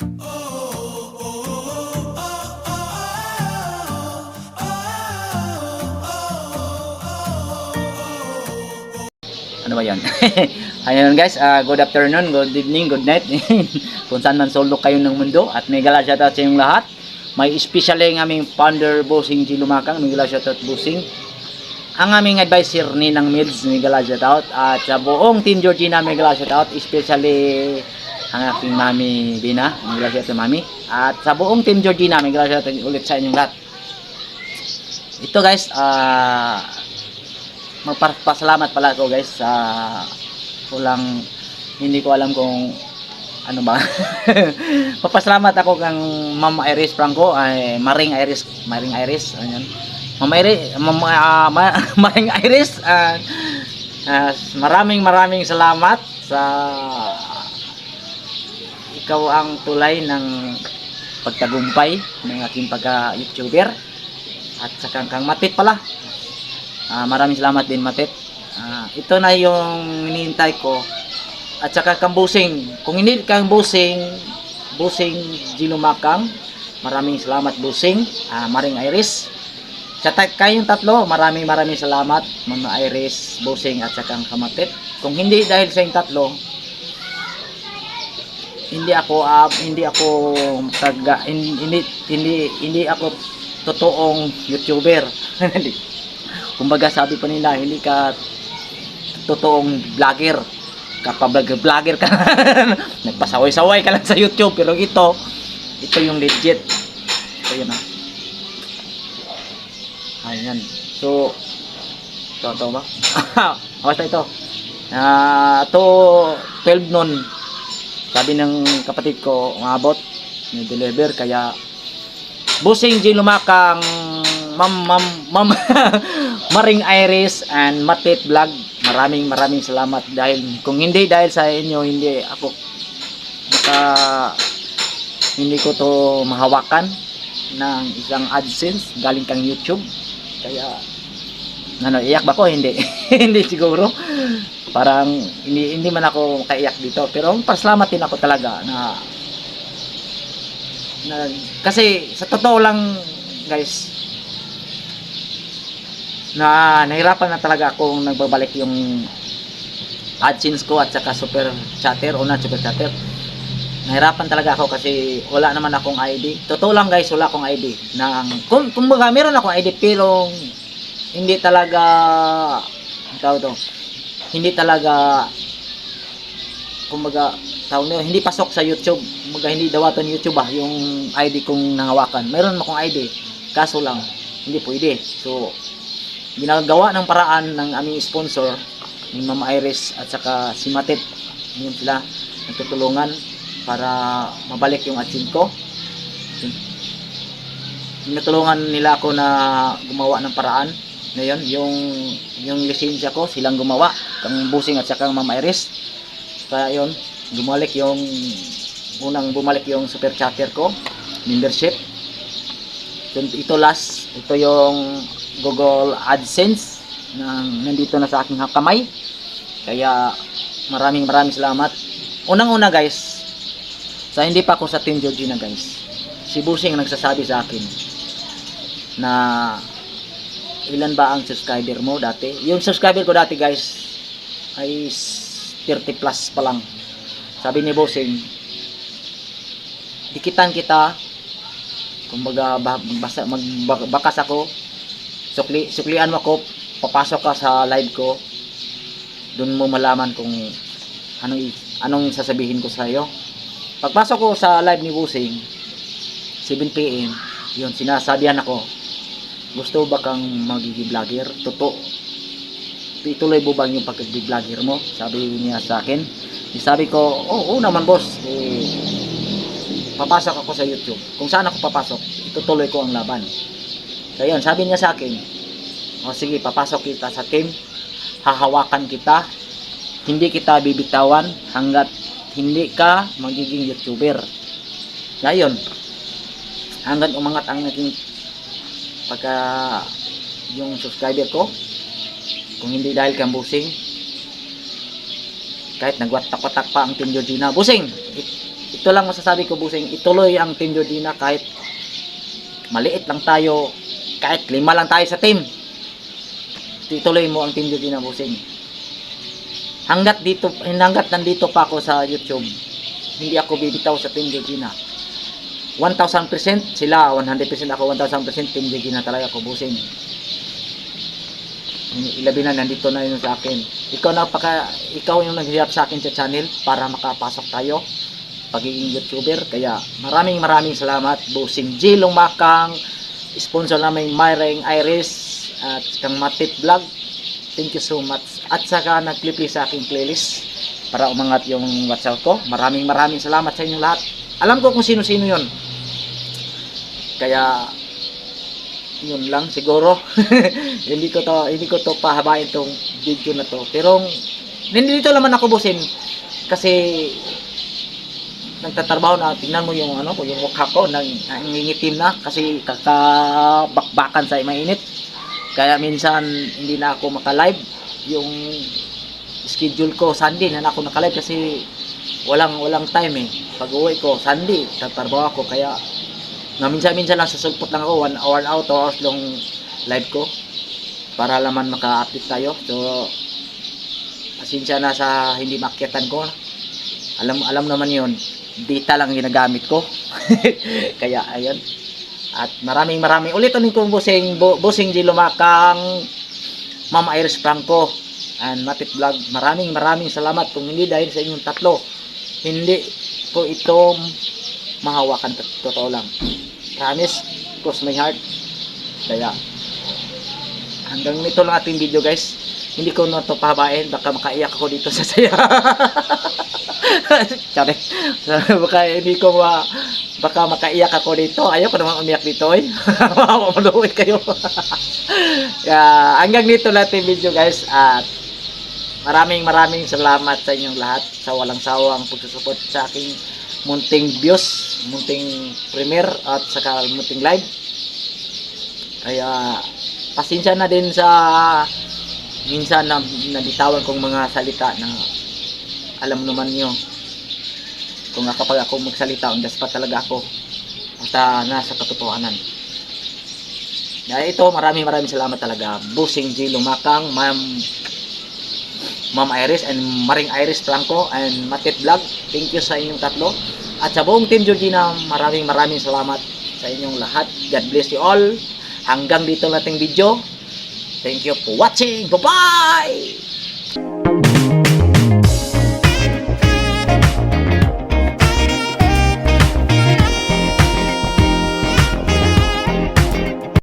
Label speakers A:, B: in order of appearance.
A: Ano ba yan? Ayun guys, ah, good afternoon, good evening, good night. Kung saan man sulok kayo ng mundo at may gala shoutout sa inyong lahat. May especially ang aming founder Bossing G. Lumakang, may gala shoutout Bossing. Ang aming advisor ni ng Mids, may gala shoutout. At sa buong Team Georgina, may gala shoutout. Especially ang aking mami Bina, gala shoutout mami. At sa buong Team Georgina, may shoutout ulit sa inyong lahat. Ito guys, ah magpasalamat pala ako guys sa kulang hindi ko alam kung ano ba papasalamat ako kang Ma'am Iris Franco ay Maring Iris Maring Iris yun Ma'am Iris Ma'am, ah, Ma- Maring Iris ah, ah, maraming maraming salamat sa ikaw ang tulay ng pagtagumpay ng aking pagka-YouTuber at sa kang matit pala Ah, maraming salamat din, Matit. Ah, ito na yung hinihintay ko. At saka kang busing. Kung hindi kang busing, busing Gilumakang, maraming salamat busing. Ah, Maring Iris. Sa kayong tatlo, maraming maraming salamat, Mama Iris, busing at saka kamatit. Kung hindi dahil sa yung tatlo, hindi ako ah, hindi ako taga hindi hindi hindi, ako totoong YouTuber. Kumbaga sabi pa nila, hindi ka totoong vlogger. Kapag vlogger ka, nagpasaway-saway ka lang sa YouTube. Pero ito, ito yung legit. Ito yun ah. Ayan. So, ito ba? Basta ito. Ah, to 12 noon. Sabi ng kapatid ko, umabot, ni-deliver, kaya Busing G Lumakang Ma'am Ma'am Ma'am Maring Iris and Matit Vlog. Maraming maraming salamat dahil kung hindi dahil sa inyo hindi ako baka hindi ko to mahawakan ng isang AdSense galing kang YouTube. Kaya ano, iyak ba ko? Hindi. hindi siguro. Parang hindi, hindi man ako kaiyak dito. Pero pasalamat ako talaga na na kasi sa totoo lang guys na nahirapan na talaga akong nagbabalik yung AdSense ko at saka super chatter o na super chatter nahirapan talaga ako kasi wala naman akong ID totoo lang guys wala akong ID na kung, kumbaga meron akong ID pero hindi talaga tawag to? Hindi talaga kumbaga tawag nila, hindi pasok sa YouTube. Kumbaga hindi dawaton YouTube ah yung ID kong nangawakan. Mayroon akong ID kaso lang hindi pwede. So ginagawa ng paraan ng aming sponsor ni Mama Iris at saka si Matit. Yun sila nagtutulungan para mabalik yung atsin ko. Natulungan nila ako na gumawa ng paraan na yun, yung yung lisensya ko silang gumawa kang busing at saka Mama Iris. Kaya yun bumalik yung unang bumalik yung super chatter ko membership. Ito- last ito yung Google AdSense na nandito na sa aking kamay. Kaya maraming maraming salamat. Unang una guys sa hindi pa ako sa Team Georgina guys si Busing nagsasabi sa akin na ilan ba ang subscriber mo dati? Yung subscriber ko dati guys ay 30 plus pa lang. Sabi ni Bossing dikitan kita. Kumbaga ba- magbasa, magbakas ako. Sukli, suklian mo ako papasok ka sa live ko. Doon mo malaman kung anong, anong sasabihin ko sa iyo pagpasok ko sa live ni Bossing 7pm yun sinasabihan ako gusto ba kang magiging vlogger? Totoo. Ituloy mo bang yung pag-vlogger mo? Sabi niya sa akin. Sabi ko oo, oo naman boss. Eh, papasok ako sa YouTube. Kung saan ako papasok itutuloy ko ang laban. Kaya yun. Sabi niya sa akin o sige papasok kita sa team. Hahawakan kita. Hindi kita bibitawan hanggat hindi ka magiging YouTuber. Ngayon hanggang umangat ang naging pagka yung subscriber ko kung hindi dahil kang busing kahit nagwatak-watak pa ang Team Georgina. Busing! Ito lang masasabi ko busing. Ituloy ang Team Georgina kahit maliit lang tayo kahit lima lang tayo sa team. Ituloy mo ang Team Georgina busing. Hanggat dito hanggat nandito pa ako sa YouTube hindi ako bibitaw sa Team Georgina 1000% sila 100% ako 1000% Team Georgina talaga ako busing ilabi na nandito na yun sa akin. Ikaw na paka ikaw yung naghihirap sa akin sa channel para makapasok tayo pagiging YouTuber. Kaya maraming maraming salamat busing G. Lumakang sponsor namin Myring Iris at kang Matit Vlog. Thank you so much. At saka nag-clip sa aking playlist para umangat yung WhatsApp ko. Maraming maraming salamat sa inyong lahat alam ko kung sino-sino yon kaya yun lang siguro. Hindi ko to hindi ko to pahabain tong video na to. Pero nandito naman ako busin. Kasi nagtatrabaho na tingnan mo yung ano ko yung mukha ko nang nangingitim na. Kasi kakabakbakan sa mainit. Kaya minsan hindi na ako maka-live. Yung schedule ko Sunday na ako naka-live. Kasi walang walang time eh. Pag uwi ko Sunday tatrabaho ako kaya na minsan-minsan lang susulpot lang ako 1 hour out 2 hours long live ko para laman maka-update tayo. So pasensya na sa hindi makitan ko. Alam alam naman yon data lang ginagamit ko. Kaya ayun. At maraming maraming ulit ulit kong busing bu, busing di lumakang Mama Iris Franco and Matit Vlog. Maraming maraming salamat kung hindi dahil sa inyong tatlo hindi ko ito mahawakan totoo lang. Promise cross my heart. Kaya hanggang nito lang ating video guys. Hindi ko na ito pahabain. Baka makaiyak ako dito sa saya. Sorry. baka hindi ko ma baka makaiyak ako dito. Ayoko naman umiyak dito eh mawawaluwi kayo. Kaya hanggang dito lang ating video guys. At maraming maraming salamat sa inyong lahat sa walang sawang pagsusupport sa aking munting views, munting premiere at saka munting live. Kaya pasensya na din sa minsan na nabitawan kong mga salita na alam naman nyo. Kung kapag ako magsalita undas pa talaga ako. Basta nasa katotohanan. Dahil ito maraming maraming salamat talaga. Busing G Lumakang Ma'am Ma'am Iris and Maring Iris Franco and Matit Vlog. Thank you sa inyong tatlo. At sa buong Team Georgina, maraming maraming salamat sa inyong lahat. God bless you all. Hanggang dito nating video. Thank you for watching. Bye-bye!